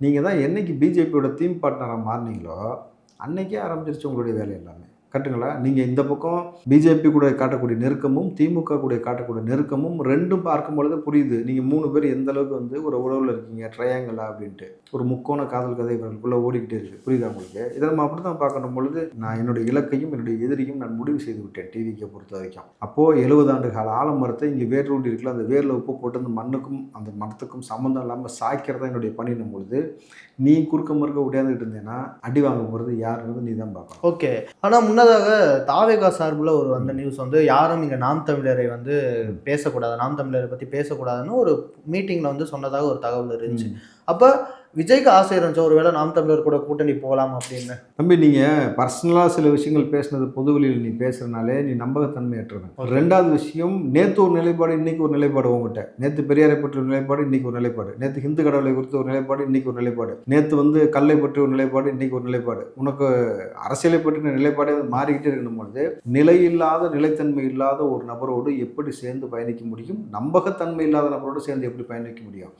நீங்கள் தான் என்னைக்கு பிஜேபியோட தீம் பார்ட்னராக மாறினீங்களோ அன்னைக்கே ஆரம்பிச்சிருச்சு உங்களுடைய வேலை எல்லாமே. கரெக்டுங்களா நீங்கள் இந்த பக்கம் பிஜேபி கூட காட்டக்கூடிய நெருக்கமும் திமுக கூட காட்டக்கூடிய நெருக்கமும் ரெண்டும் பார்க்கும் பொழுது புரியுது. நீங்கள் மூணு பேர் எந்த அளவுக்கு வந்து ஒரு உறவில் இருக்கீங்க? ட்ரையாங்கலா அப்படின்ட்டு. ஒரு முக்கோண காதல் கதை இவர்களுக்குள்ளே ஓடிக்கிட்டே இருக்குது புரியுதா உங்களுக்கு? இதை நம்ம அப்படி தான் பார்க்கணும் பொழுது நான் என்னுடைய இலக்கையும் என்னுடைய எதிரியும் நான் முடிவு செய்து விட்டேன் டிவிக்கை பொறுத்த வரைக்கும். அப்போது எழுபது ஆண்டு கால ஆலமரத்தை இங்கே வேர் ஊண்டி இருக்குல்ல அந்த வேரில் உப்பு போட்டு அந்த மண்ணுக்கும் அந்த மரத்துக்கும் சம்மந்தம் இல்லாமல் சாய்க்கிறதா என்னுடைய பணினும் பொழுது நீ குறுக்க முறுக்க உடையாந்துட்டு இருந்தேன்னா அடி வாங்க போகிறது யாருன்றது நீ தான் பார்க்கணும். ஓகே. ஆனா முன்னதாக தாவேகா சார்புல ஒரு வந்த நியூஸ் வந்து யாரும் இங்க நாம் தமிழரை வந்து பேசக்கூடாது நாம் தமிழரை பத்தி பேசக்கூடாதுன்னு ஒரு மீட்டிங்ல வந்து சொன்னதாக ஒரு தகவல் இருந்துச்சு. அப்ப விஜய்க்கு ஆசை இருந்துச்சு ஒருவேளை நாம் தமிழர் கூட கூட்டணி போகலாம் அப்படின்னு? தம்பி நீங்கள் பர்சனலாக சில விஷயங்கள் பேசுனது பொதுவெளியில் நீ பேசுகிறனாலே நீ நம்பகத்தன்மையற்றவன். ரெண்டாவது விஷயம் நேற்று ஒரு நிலைப்பாடு இன்னைக்கு ஒரு நிலைப்பாடு உங்ககிட்ட நேற்று பெரியாரை பற்றி ஒரு நிலைப்பாடு இன்னைக்கு ஒரு நிலைப்பாடு. நேற்று ஹிந்து கடவுளை குறித்து ஒரு நிலைப்பாடு இன்னைக்கு ஒரு நிலைப்பாடு. நேற்று வந்து கல்லை பற்றி ஒரு நிலைப்பாடு இன்னைக்கு ஒரு நிலைப்பாடு. உனக்கு அரசியலை பற்றின நிலைப்பாடே மாறிக்கிட்டே இருக்கணும் பொழுது நிலையில்லாத நிலைத்தன்மை இல்லாத ஒரு நபரோடு எப்படி சேர்ந்து பயணிக்க முடியும்? நம்பகத்தன்மை இல்லாத நபரோடு சேர்ந்து எப்படி பயணிக்க முடியும்?